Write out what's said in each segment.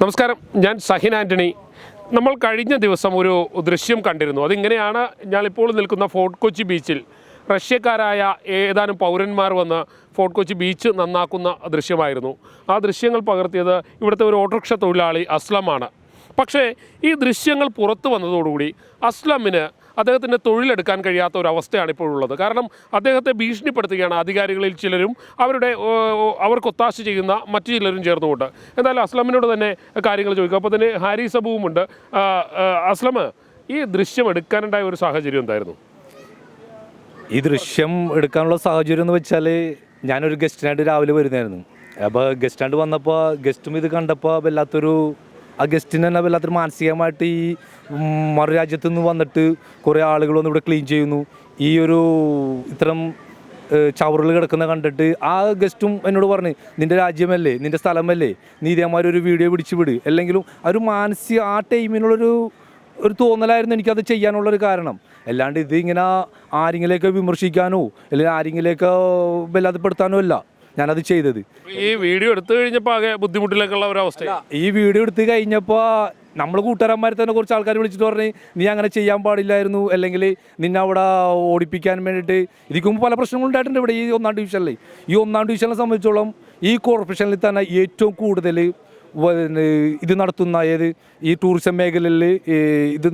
നമസ്കാരം. ഞാൻ സഹിൻ ആന്റണി നമ്മൾ കഴിഞ്ഞ ദിവസം ഒരു ദൃശ്യം കണ്ടിരുന്നു. അതിങ്ങനെയാണ് ഞാനിപ്പോൾ നിൽക്കുന്ന ഫോർട്ട് കൊച്ചി ബീച്ചിൽ റഷ്യക്കാരായ ഏതാനും പൗരന്മാർ വന്ന് ഫോർട്ട് കൊച്ചി ബീച്ച് നന്നാക്കുന്ന ദൃശ്യമായിരുന്നു. ആ ദൃശ്യങ്ങൾ പകർത്തിയത് ഇവിടുത്തെ ഒരു ഓട്ടോറിക്ഷ തൊഴിലാളി അസ്ലമാണ്. പക്ഷേ ഈ ദൃശ്യങ്ങൾ പുറത്തു വന്നതോടുകൂടി അസ്ലമിന് അദ്ദേഹത്തിന്റെ തൊഴിലെടുക്കാൻ കഴിയാത്ത ഒരു അവസ്ഥയാണ് ഇപ്പോഴുള്ളത് കാരണം അദ്ദേഹത്തെ ഭീഷണിപ്പെടുത്തുകയാണ് അധികാരികളിൽ ചിലരും അവരുടെ അവർക്ക് ഒത്താശ ചെയ്യുന്ന മറ്റു ചിലരും ചേർന്നുകൊണ്ട്. എന്തായാലും അസ്ലമിനോട് തന്നെ കാര്യങ്ങൾ ചോദിക്കും. അപ്പോൾ തന്നെ ഹാരി സബുവുമുണ്ട്. അസ്ലം ഈ ദൃശ്യം എടുക്കാനുണ്ടായ ഒരു സാഹചര്യം എന്തായിരുന്നു? ഈ ദൃശ്യം എടുക്കാനുള്ള സാഹചര്യം എന്ന് വെച്ചാൽ ഞാനൊരു ഗസ്റ്റിനായിട്ട് രാവിലെ വരുന്നായിരുന്നു അപ്പോൾ ഗസ്റ്റാണ്ട് വന്നപ്പോൾ ഗസ്റ്റും ഇത് കണ്ടപ്പോൾ വല്ലാത്തൊരു ആ ഗസ്റ്റിന് തന്നെ വല്ലാത്തൊരു മാനസികമായിട്ട് ഈ മറുരാജ്യത്തു നിന്ന് വന്നിട്ട് കുറേ ആളുകൾ വന്ന് ഇവിടെ ക്ലീൻ ചെയ്യുന്നു. ഈ ഒരു ഇത്തരം ചവറുകൾ കിടക്കുന്ന കണ്ടിട്ട് ആ ഗസ്റ്റും എന്നോട് പറഞ്ഞ് നിന്റെ രാജ്യമല്ലേ നിന്റെ സ്ഥലമല്ലേ നീ ഇതേമാതിരി ഒരു വീഡിയോ പിടിച്ചു വിട്. അല്ലെങ്കിലും ഒരു മാനസിക ആ ടൈമിനുള്ളൊരു ഒരു തോന്നലായിരുന്നു എനിക്കത് ചെയ്യാനുള്ളൊരു കാരണം. അല്ലാണ്ട് ഇത് ഇങ്ങനെ ആരെങ്കിലേക്ക് വിമർശിക്കാനോ അല്ലെങ്കിൽ ആരെങ്കിലേക്ക് ബലാതപ്പെടുത്താനോ അല്ല. ഞാനത് ചെയ്തത്. ഈ വീഡിയോ എടുത്തു കഴിഞ്ഞപ്പോൾ ആകെ ബുദ്ധിമുട്ടിലേക്കുള്ള ഒരു അവസ്ഥ ഈ വീഡിയോ എടുത്തു കഴിഞ്ഞപ്പോൾ നമ്മൾ കൂട്ടുകാരന്മാരെ തന്നെ കുറച്ച് ആൾക്കാർ വിളിച്ചിട്ട് പറഞ്ഞ് നീ അങ്ങനെ ചെയ്യാൻ പാടില്ലായിരുന്നു അല്ലെങ്കിൽ നിന്നെ അവിടെ ഓടിപ്പിക്കാൻ വേണ്ടിയിട്ട് ഇതിക്ക് മുമ്പ് പല പ്രശ്നങ്ങളുണ്ടായിട്ടുണ്ട് ഇവിടെ ഈ ഒന്നാം ഡിവിഷനിൽ ഈ ഒന്നാം ഡിവിഷനെ സംബന്ധിച്ചോളം ഈ കോർപ്പറേഷനിൽ തന്നെ ഏറ്റവും കൂടുതൽ ഇത് നടത്തുന്ന ഏത് ഈ ടൂറിസം മേഖലയിൽ ഇത്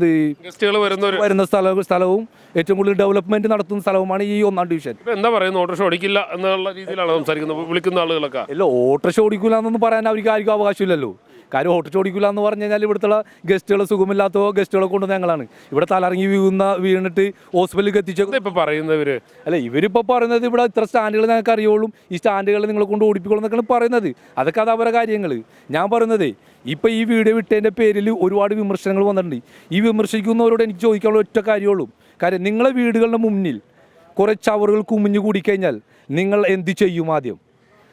വരുന്ന സ്ഥലവും സ്ഥലവും ഏറ്റവും കൂടുതൽ ഡെവലപ്മെന്റ് നടത്തുന്ന സ്ഥലവുമാണ് ഈ ഒന്നാം ഡിവിഷൻ. എന്താ പറയുന്നത്? ഓട്ടോറിക്ഷ ഓടിക്കില്ല എന്നുള്ള രീതിയിലാണ് സംസാരിക്കുന്നത്. വിളിക്കുന്ന ആളുകളൊക്കെ. അല്ല ഓട്ടോറിക്ഷ ഓടിക്കില്ല എന്നൊന്നും പറയാൻ അവർക്ക് ആർക്കും അവകാശമില്ലല്ലോ. കാര്യം ഓട്ടോറിക്ഷ ഓടിക്കൂല എന്ന് പറഞ്ഞു കഴിഞ്ഞാൽ ഇവിടുത്തെ ഗസ്റ്റുകൾ സുഖമില്ലാത്തോ ഗസ്റ്റുകളെ കൊണ്ടുവന്ന ഞങ്ങളാണ്. ഇവിടെ തലറങ്ങി വീഴുന്ന വീണിട്ട് ഹോസ്പിറ്റലിൽ എത്തിച്ചത് ഇപ്പോൾ പറയുന്നവർ അല്ല ഇവരിപ്പോൾ പറയുന്നത് ഇവിടെ ഇത്ര സ്റ്റാൻഡുകൾ ഞങ്ങൾക്ക് അറിയുള്ളൂ. ഈ സ്റ്റാൻഡുകൾ നിങ്ങളെ കൊണ്ട് എന്നൊക്കെയാണ് പറയുന്നത്. അതൊക്കെ അത് അവരുടെ കാര്യങ്ങൾ ഞാൻ പറയുന്നത് ഇപ്പോൾ ഈ വീഡിയോ വിട്ടതിന്റെ പേരിൽ ഒരുപാട് വിമർശനങ്ങൾ വന്നിട്ടുണ്ട്. ഈ വിമർശിക്കുന്നവരോട് എനിക്ക് ചോദിക്കാനുള്ള ഒറ്റ കാര്യമുള്ളൂ. കാര്യം നിങ്ങളെ വീടുകളുടെ മുന്നിൽ കുറേ ചവറുകൾ കുമിഞ്ഞു കൂടിക്കഴിഞ്ഞാൽ നിങ്ങൾ എന്ത് ചെയ്യും ആദ്യം?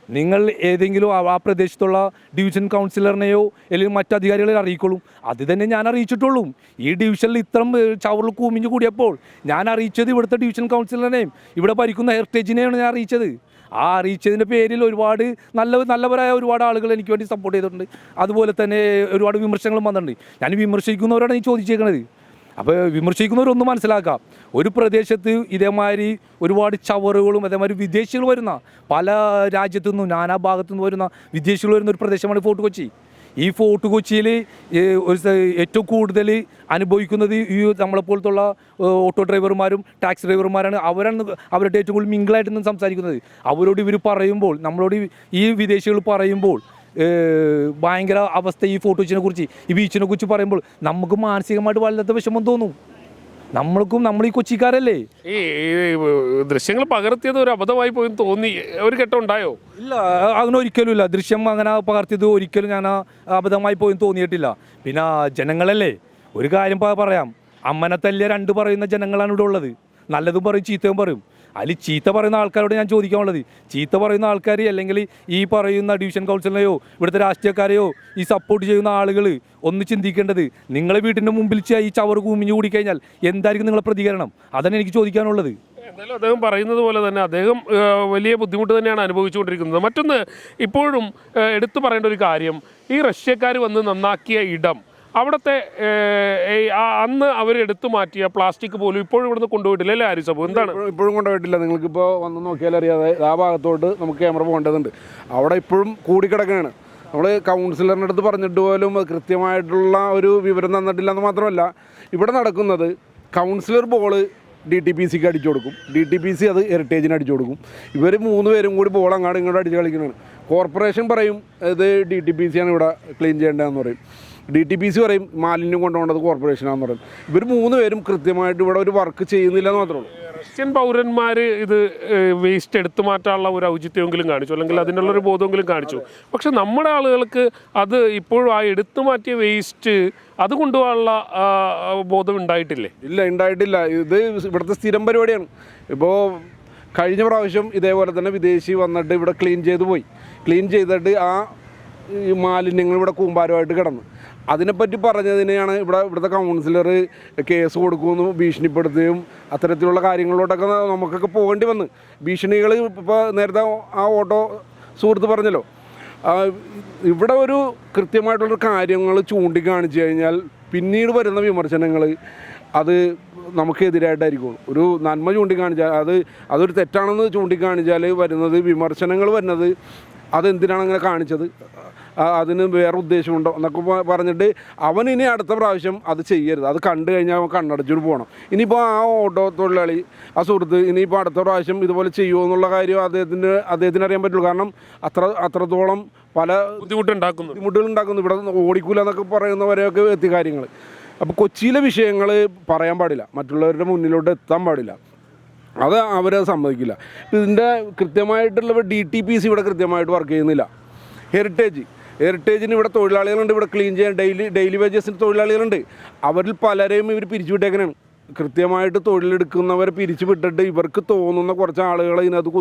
നിങ്ങൾ ഏതെങ്കിലും ആ- പ്രദേശത്തുള്ള ഡിവിഷൻ കൗൺസിലറിനെയോ അല്ലെങ്കിൽ മറ്റു അധികാരികളെ അറിയിക്കോളും. അത് തന്നെ ഞാൻ അറിയിച്ചിട്ടുള്ളൂ. ഈ ഡിവിഷനിൽ ഇത്രയും ചവറിൽ കൂമിഞ്ഞു കൂടിയപ്പോൾ ഞാൻ അറിയിച്ചത് ഇവിടുത്തെ ഡിവിഷൻ കൗൺസിലറിനെയും ഇവിടെ ഭരിക്കുന്ന ഹെറിറ്റേജിനെയാണ് ഞാൻ അറിയിച്ചത്. ആ അറിയിച്ചതിന്റെ പേരിൽ ഒരുപാട് നല്ല നല്ലവരായ ഒരുപാട് ആളുകൾ എനിക്ക് വേണ്ടി സപ്പോർട്ട് ചെയ്തിട്ടുണ്ട്. അതുപോലെ തന്നെ ഒരുപാട് വിമർശനങ്ങളും വന്നിട്ടുണ്ട്. ഞാൻ വിമർശിക്കുന്നവരോടാണ് ഈ ചോദിച്ചേക്കുന്നത് അപ്പോൾ വിമർശിക്കുന്നവരൊന്ന് മനസ്സിലാക്കാം. ഒരു പ്രദേശത്ത് ഇതേമാതിരി ഒരുപാട് ചവറുകളും അതേമാതിരി വിദേശികൾ വരുന്ന പല രാജ്യത്തു നിന്നും നാനാ ഭാഗത്തു നിന്ന് വരുന്ന വിദേശികൾ വരുന്ന ഒരു പ്രദേശമാണ് ഫോർട്ട് കൊച്ചി. ഈ ഫോർട്ട് കൊച്ചിയിൽ ഒരു ഏറ്റവും കൂടുതൽ അനുഭവിക്കുന്നത് ഈ നമ്മളെ പോലത്തുള്ള ഓട്ടോ ഡ്രൈവർമാരും ടാക്സി ഡ്രൈവർമാരാണ് അവരാണ് അവരുടെ ഏറ്റവും കൂടുതൽ മിങ്കിളായിട്ട് സംസാരിക്കുന്നത്. അവരോട് ഇവർ പറയുമ്പോൾ നമ്മളോട് ഈ വിദേശികൾ പറയുമ്പോൾ ഭയങ്കര അവസ്ഥ ഈ ഫോട്ടോച്ചിനെ കുറിച്ച് ഈ ബീച്ചിനെ കുറിച്ച് പറയുമ്പോൾ നമുക്ക് മാനസികമായിട്ട് വല്ലാത്ത വിഷമം തോന്നും. നമ്മൾക്കും നമ്മൾ ഈ കൊച്ചിക്കാരല്ലേ ഈ ദൃശ്യങ്ങൾ പകർത്തിയത് ഒരു അബദ്ധമായി പോയി തോന്നി. ഒരു ഘട്ടം ഉണ്ടായോ? ഇല്ല അങ്ങനെ ഒരിക്കലും ഇല്ല ദൃശ്യം അങ്ങനെ പകർത്തിയത് ഒരിക്കലും ഞാൻ അബദ്ധമായി പോയി തോന്നിയിട്ടില്ല. പിന്നെ ജനങ്ങളല്ലേ? ഒരു കാര്യം പറയാം. അമ്മനെ തല്ലിയ രണ്ട് പറയുന്ന ജനങ്ങളാണ് ഇവിടെ ഉള്ളത്. നല്ലതും പറയും ചീത്തയും പറയും. അതിൽ ചീത്ത പറയുന്ന ആൾക്കാരോട് ഞാൻ ചോദിക്കാനുള്ളത്. ചീത്ത പറയുന്ന ആൾക്കാർ അല്ലെങ്കിൽ ഈ പറയുന്ന ഡിവിഷൻ കൗൺസിലിനെയോ ഇവിടുത്തെ രാഷ്ട്രീയക്കാരെയോ ഈ സപ്പോർട്ട് ചെയ്യുന്ന ആളുകൾ ഒന്ന് ചിന്തിക്കേണ്ടത് നിങ്ങളെ വീട്ടിന്റെ മുമ്പിൽ ഈ ചവറ് കൂമിഞ്ഞു കൂടിക്കഴിഞ്ഞാൽ എന്തായിരിക്കും നിങ്ങളെ പ്രതികരണം? അതാണ് എനിക്ക് ചോദിക്കാനുള്ളത്. എന്തായാലും അദ്ദേഹം പറയുന്നത് പോലെ തന്നെ അദ്ദേഹം വലിയ ബുദ്ധിമുട്ട് തന്നെയാണ് അനുഭവിച്ചുകൊണ്ടിരിക്കുന്നത്. മറ്റൊന്ന് ഇപ്പോഴും എടുത്തു പറയേണ്ട ഒരു കാര്യം ഈ റഷ്യക്കാർ വന്ന് നന്നാക്കിയ ഇടം അവിടുത്തെ അന്ന് അവർ എടുത്തു മാറ്റിയ പ്ലാസ്റ്റിക് പോലും ഇപ്പോഴും ഇവിടുന്ന് കൊണ്ടുപോയിട്ടില്ല അല്ലേ ആരിസബു എന്താണ്? ഇപ്പോഴും കൊണ്ടുപോയിട്ടില്ല. നിങ്ങൾക്കിപ്പോൾ വന്ന് നോക്കിയാൽ അറിയാതെ ആ ഭാഗത്തോട്ട് നമുക്ക് ക്യാമറ പോകേണ്ടതുണ്ട്. അവിടെ ഇപ്പോഴും കൂടിക്കിടക്കുകയാണ്. നമ്മൾ കൗൺസിലറിന്റെ അടുത്ത് പറഞ്ഞിട്ട് പോലും കൃത്യമായിട്ടുള്ള ഒരു വിവരം തന്നിട്ടില്ല എന്ന് മാത്രമല്ല ഇവിടെ നടക്കുന്നത് councillor ball D T P സിക്ക് അടിച്ചു കൊടുക്കും. ഡി ടി പി സി അത് ഹെറിറ്റേജിന് അടിച്ചു കൊടുക്കും. ഇവർ മൂന്ന് പേരും കൂടി ബോൾ അങ്ങോട്ട് ഇങ്ങോട്ട് അടിച്ച് കളിക്കുന്നതാണ് കോർപ്പറേഷൻ പറയും ഇത് ഡി ടി പി സിയാണ് ഇവിടെ ക്ലീൻ ചെയ്യേണ്ടതെന്ന് പറയും. ഡി ടി പി സി പറയും മാലിന്യം കൊണ്ടുപോകേണ്ടത് കോർപ്പറേഷനാന്ന് പറയും. ഇവർ മൂന്ന് പേരും കൃത്യമായിട്ട് ഇവിടെ ഒരു വർക്ക് ചെയ്യുന്നില്ല എന്ന് മാത്രമേ ഉള്ളൂ. ക്രിസ്ത്യൻ പൗരന്മാർ ഇത് വേസ്റ്റ് എടുത്തു മാറ്റാനുള്ള ഒരു ഔചിത്യമെങ്കിലും കാണിച്ചു അല്ലെങ്കിൽ അതിനുള്ള ഒരു ബോധമെങ്കിലും കാണിച്ചു. പക്ഷെ നമ്മുടെ ആളുകൾക്ക് അത് ഇപ്പോഴും ആ എടുത്തു മാറ്റിയ വേസ്റ്റ് അത് കൊണ്ടുപോകാനുള്ള ബോധം ഉണ്ടായിട്ടില്ലേ? ഇല്ല ഉണ്ടായിട്ടില്ല. ഇത് ഇവിടുത്തെ സ്ഥിരം പരിപാടിയാണ്. ഇപ്പോൾ കഴിഞ്ഞ പ്രാവശ്യം ഇതേപോലെ തന്നെ വിദേശി വന്നിട്ട് ഇവിടെ ക്ലീൻ ചെയ്ത് പോയി. ക്ലീൻ ചെയ്തിട്ട് ആ മാലിന്യങ്ങൾ ഇവിടെ കൂമ്പാരമായിട്ട് കിടന്നു. അതിനെപ്പറ്റി പറഞ്ഞതിനെയാണ് ഇവിടെ ഇവിടുത്തെ കൗൺസിലർ കേസ് കൊടുക്കുമെന്ന് ഭീഷണിപ്പെടുത്തുകയും അത്തരത്തിലുള്ള കാര്യങ്ങളിലോട്ടൊക്കെ നമുക്കൊക്കെ പോകേണ്ടി വന്ന്. ഭീഷണികൾ ഇപ്പോൾ നേരത്തെ ആ ഓട്ടോ സുഹൃത്ത് പറഞ്ഞല്ലോ. ഇവിടെ ഒരു കൃത്യമായിട്ടുള്ള കാര്യങ്ങൾ ചൂണ്ടിക്കാണിച്ചു കഴിഞ്ഞാൽ പിന്നീട് വരുന്ന വിമർശനങ്ങൾ അത് നമുക്കെതിരായിട്ടായിരിക്കും. ഒരു നന്മ ചൂണ്ടിക്കാണിച്ചാൽ അത് അതൊരു തെറ്റാണെന്ന് ചൂണ്ടിക്കാണിച്ചാൽ വരുന്നത് വിമർശനങ്ങൾ വരുന്നത് അതെന്തിനാണ് അങ്ങനെ കാണിച്ചത്? അതിന് വേറെ ഉദ്ദേശമുണ്ടോ എന്നൊക്കെ പറഞ്ഞിട്ട് അവൻ ഇനി അടുത്ത പ്രാവശ്യം അത് ചെയ്യരുത്. അത് കണ്ടു കഴിഞ്ഞാൽ അവൻ കണ്ണടച്ചിട്ട് പോകണം ഇനിയിപ്പോൾ ആ ഓട്ടോ തൊഴിലാളി ആ സുഹൃത്ത് ഇനിയിപ്പോൾ അടുത്ത പ്രാവശ്യം ഇതുപോലെ ചെയ്യുമോ എന്നുള്ള കാര്യം അദ്ദേഹത്തിന് അദ്ദേഹത്തിന് അറിയാൻ പറ്റുള്ളൂ. കാരണം അത്ര അത്രത്തോളം പല ബുദ്ധിമുട്ടുണ്ടാക്കുന്നു. ബുദ്ധിമുട്ടുകൾ ഉണ്ടാക്കുന്നു ഇവിടെ ഓടിക്കൂല എന്നൊക്കെ പറയുന്നവരെയൊക്കെ എത്തി കാര്യങ്ങൾ അപ്പോൾ കൊച്ചിയിലെ വിഷയങ്ങൾ പറയാൻ പാടില്ല. മറ്റുള്ളവരുടെ മുന്നിലോട്ട് എത്താൻ പാടില്ല. അത് അവരത് സമ്മതിക്കില്ല. ഇതിന്റെ കൃത്യമായിട്ടുള്ള ഡി ടി പി സി ഇവിടെ കൃത്യമായിട്ട് വർക്ക് ചെയ്യുന്നില്ല. ഹെറിറ്റേജ്. ഹെറിറ്റേജിന് ഇവിടെ തൊഴിലാളികളുണ്ട് ഇവിടെ ക്ലീൻ ചെയ്യാൻ ഡെയിലി ഡെയിലി വേജസിന് തൊഴിലാളികളുണ്ട്. അവരിൽ പലരെയും ഇവർ പിരിച്ചുവിട്ടേക്കനാണ് കൃത്യമായിട്ട് തൊഴിലെടുക്കുന്നവരെ പിരിച്ചുവിട്ടിട്ട് ഇവർക്ക് തോന്നുന്ന കുറച്ച് ആളുകളെ ഇതിനകത്ത്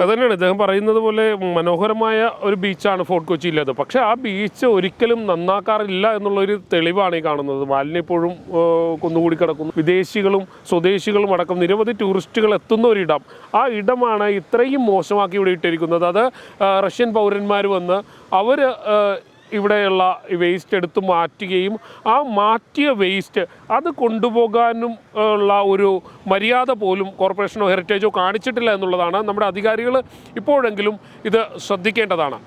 അത് തന്നെയാണ് ഇദ്ദേഹം പറയുന്നത് പോലെ മനോഹരമായ ഒരു ബീച്ചാണ് ഫോർട്ട് കൊച്ചിയിലേത് പക്ഷെ ആ ബീച്ച് ഒരിക്കലും നന്നാക്കാറില്ല എന്നുള്ളൊരു തെളിവാണ് ഈ കാണുന്നത്. മാലിന്യം ഇപ്പോഴും കുന്നുകൂടി കിടക്കുന്നു. വിദേശികളും സ്വദേശികളും അടക്കം നിരവധി ടൂറിസ്റ്റുകൾ എത്തുന്ന ഒരിടം ആ ഇടമാണ് ഇത്രയും മോശമാക്കി ഇവിടെ ഇട്ടിരിക്കുന്നത്. അത് റഷ്യൻ പൗരന്മാർ വന്ന് അവർ ഇവിടെയുള്ള വേസ്റ്റ് എടുത്ത് മാറ്റുകയും ആ മാറ്റിയ വേസ്റ്റ് അത് കൊണ്ടുപോകാനും ഉള്ള ഒരു മര്യാദ പോലും കോർപ്പറേഷനോ ഹെറിറ്റേജോ കാണിച്ചിട്ടില്ല എന്നുള്ളതാണ് നമ്മുടെ അധികാരികൾ ഇപ്പോഴെങ്കിലും ഇത് ശ്രദ്ധിക്കേണ്ടതാണ്.